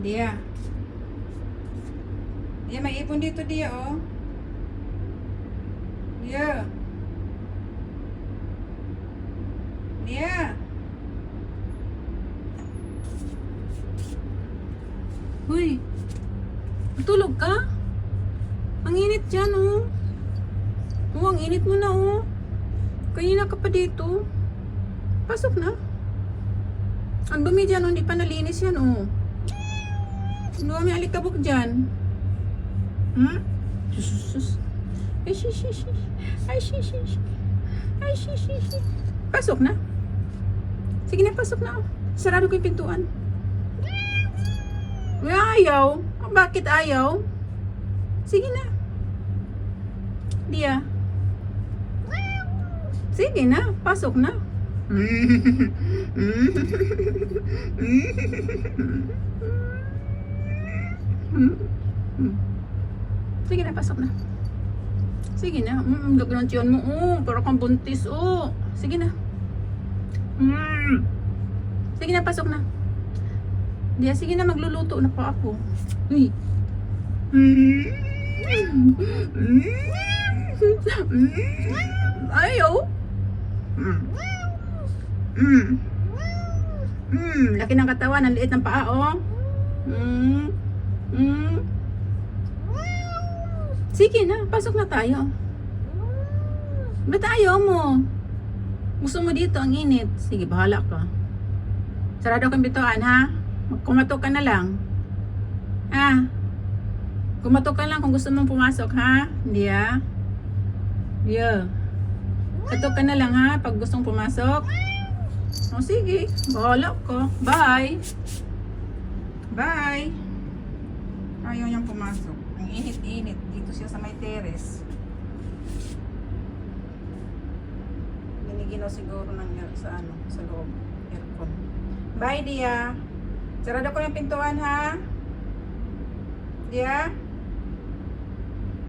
Dia. Dia, may ipon dito, Dia, oh. Dia. Dia. Uy. Tulog ka? Ang init dyan, oh. Oh, ang init mo na, oh. Kanina ka pa dito. Pasok na. Ang dumi dyan, oh. Hindi pa nalinis yan, oh. Ang dumi alikabok dyan. Hmm? Sus, sus. Ay, sus, sus, sus. Ay, sus, sus, sus. Ay, sus, sus, sus. Pasok na. Sige na, pasok na. Sarado ko yung pintuan. Ay, ayaw. Bakit ayaw? Sige na. Dia. Sige na, pasok na. Sige na, pasok na. Sige na. Mm, tiyan mo. Oh, para kang buntis. Oh. Sige na. Mm. Sige na, pasok na. Dia, sige na, magluluto na pa ako. Uy. Ayaw. Mm. Mm. Mm. Laki ng katawan, ang liit ng paa, oh. Mm. Mm. Sige na, pasok na tayo. Ba't ayaw mo? Gusto mo dito, ang init. Sige, bahala ka. Sarado kang bituan, ha? Kumatok ka na lang. Ah. Kumatok ka lang kung gusto mong pumasok, ha? Hindi, ha? Yeah. Katok ka na lang, ha? Pag gustong pumasok. O, sige. Bahala ko. Bye. Bye. Ayaw niyang pumasok. Ang init-init. Dito siya sa may terrace. Binigyan siguro ng sa ano, sa loob. Aircon. Bye, Dia. Sarado ko yung pintuan, ha? Dia?